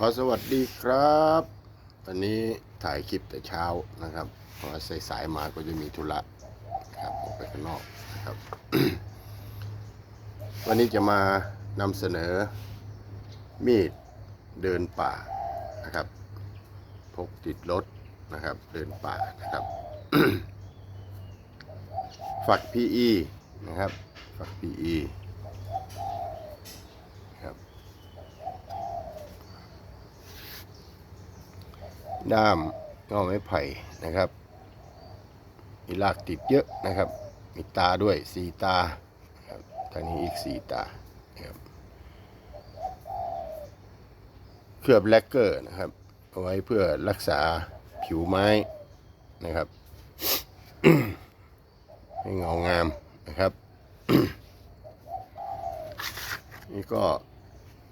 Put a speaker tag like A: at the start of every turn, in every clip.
A: ขอสวัสดีครับตอนนี้ถ่ายคลิปแต่เช้านะครับเพราะว่าสายมาก็จะมีธุระครับออกไปข้างนอกนะครับ วันนี้จะมานำเสนอมีดเดินป่านะครับ พกติดรถนะครับ เดินป่านะครับ ฝัก PE นะครับ ฝัก PE ครับ ด้ามก็ไม้ไผ่นะครับมีลากติดเยอะนะครับ มีตาด้วยสีตาครับทางนี้อีกสีตานะครับเคลือบแลกเกอร์นะครับเอาไว้เพื่อรักษาผิวไม้นะครับ ให้เงางามนะครับ นี่ก็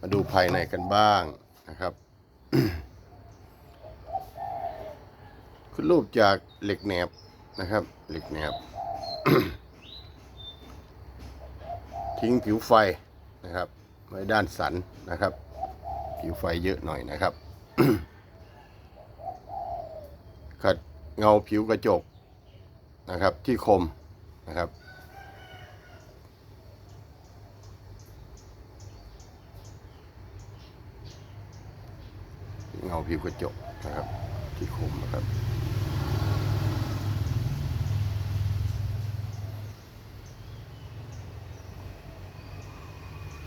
A: มาดูภายในกันบ้างนะครับ ขึ้นรูปจากเหล็กแหนบนะครับ เหล็กแหนบ ทิ้งผิวไฟนะครับไว้ด้านสันนะครับ ผิวไฟเยอะหน่อยนะครับ ขัดเงาผิวกระจกนะครับ ที่คมนะครับเงาผิวกระจกนะครับ ที่คมนะครับ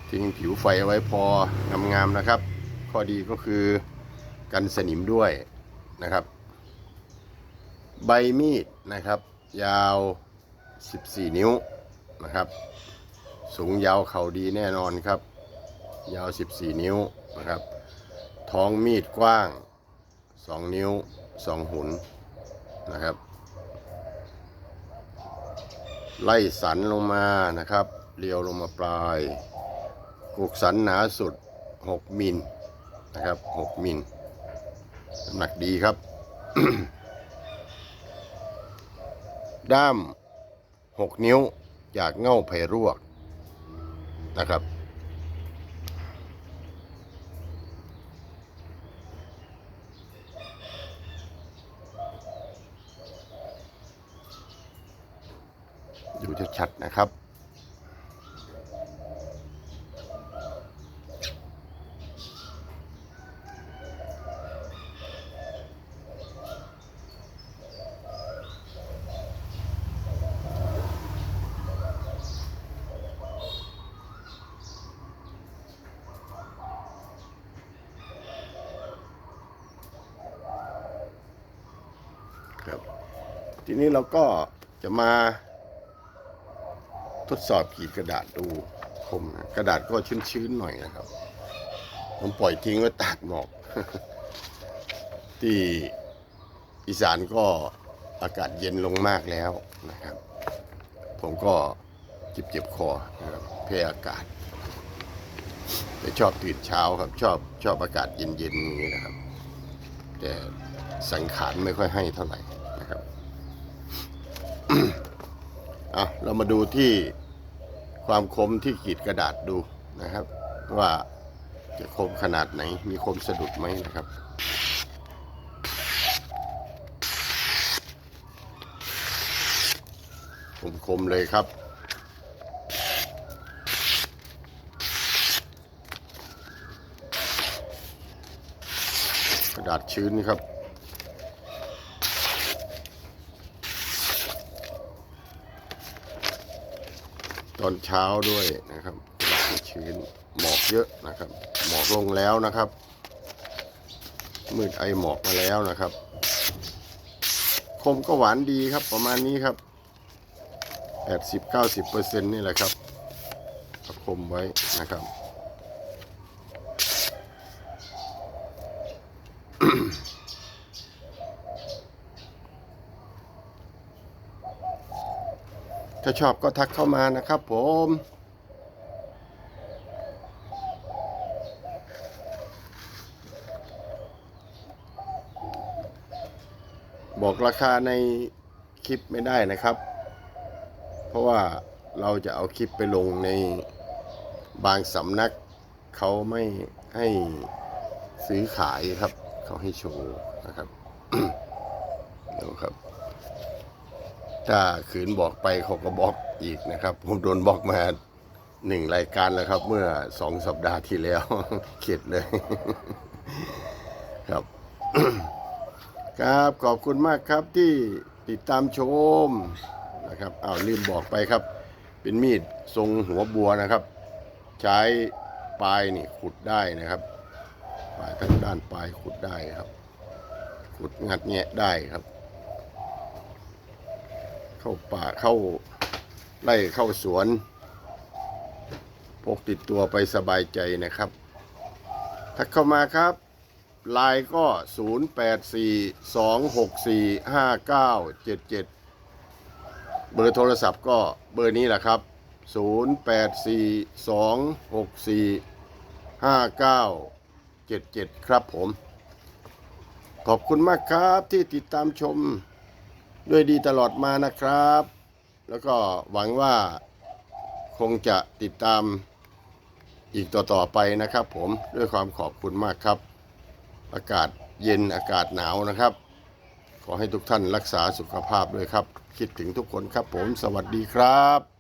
A: ทิ้งผิวไฟไว้พองามๆนะครับ ข้อดีก็คือกันสนิมด้วยนะครับ ใบมีดนะครับ ยาว 14 นิ้วนะครับ สูงยาวเข่าดีแน่นอนครับ ยาว 14 นิ้วนะครับ ท้องมีดกว้าง 2 นิ้ว 2 หุนนะครับ ไล่สันลงมานะครับ เรียวลงมาปลาย กุกสันหนาสุด 6 มิลนะครับ 6 มิลน้ำหนักดีครับ ด้าม 6 นิ้วจากเง่าไผ่รวกนะครับดูชัดๆนะครับ ครับ ทีนี้เราก็จะมาทดสอบขีดกระดาษดูคมนะกระดาษก็ชื้นๆหน่อยนะครับ ผมปล่อยทิ้งไว้ตากหมอก ที่อีสานก็อากาศเย็นลงมากแล้วนะครับ ผมก็เจ็บเจ็บๆคอนะครับแพ้อากาศแต่ชอบตื่นเช้าครับชอบชอบอากาศเย็นๆอย่างนี้นะครับ แต่สังขารไม่ค่อยให้เท่าไหร่ อะเรามาดูที่ความคมที่ขีดกระดาษดูนะครับ ว่าจะคมขนาดไหน มีคมสะดุดไหมนะครับคมคมเลยครับกระดาษชื้นครับ ตอนเช้าด้วยนะครับหลังชื้นหมอกเยอะนะครับ หมอกลงแล้วนะครับ มืดไอหมอกมาแล้วนะครับ คมก็หวานดีครับประมาณนี้ครับ80-90%เปอร์เซ็นต์นี่แหละครับคมไว้นะครับ ถ้าชอบก็ทักเข้ามานะครับผมบอกราคาในคลิปไม่ได้นะครับ เพราะว่าเราจะเอาคลิปไปลงในบางสำนัก เขาไม่ให้ซื้อขายครับ เขาให้โชว์นะครับเดี๋ยวครับ ถ้าขืนบอกไปเขาก็บอกอีกนะครับ ผมโดนบอกมาหนึ่งรายการแล้วครับ เมื่อสองสัปดาห์ที่แล้ว เข็ดเลย ครับ ครับขอบคุณมากครับที่ติดตามชมนะครับอ้าวลืมบอกไปครับ เป็นมีดทรงหัวบัวนะครับ ใช้ปลายนี่ขุดได้นะครับปลายทั้งด้านปลายขุดได้ครับ ขุดงัดแงะได้ครับ เข้าป่าเข้าไล่เข้าสวน พกติดตัวไปสบายใจนะครับถ้าเข้ามาครับไลน์ก็ 0 8 4 2 6 4 5 9 7 7 เบอร์โทรศัพท์ก็เบอร์นี้แหละครับ 0 8 4 2 6 4 5 9 7 7 ครับผม ขอบคุณมากครับที่ติดตามชม ด้วยดีตลอดมานะครับ แล้วก็หวังว่าคงจะติดตามอีกต่อๆไปนะครับ ผมด้วยความขอบคุณมากครับ อากาศเย็นอากาศหนาวนะครับ ขอให้ทุกท่านรักษาสุขภาพด้วยครับ คิดถึงทุกคนครับผมสวัสดีครับ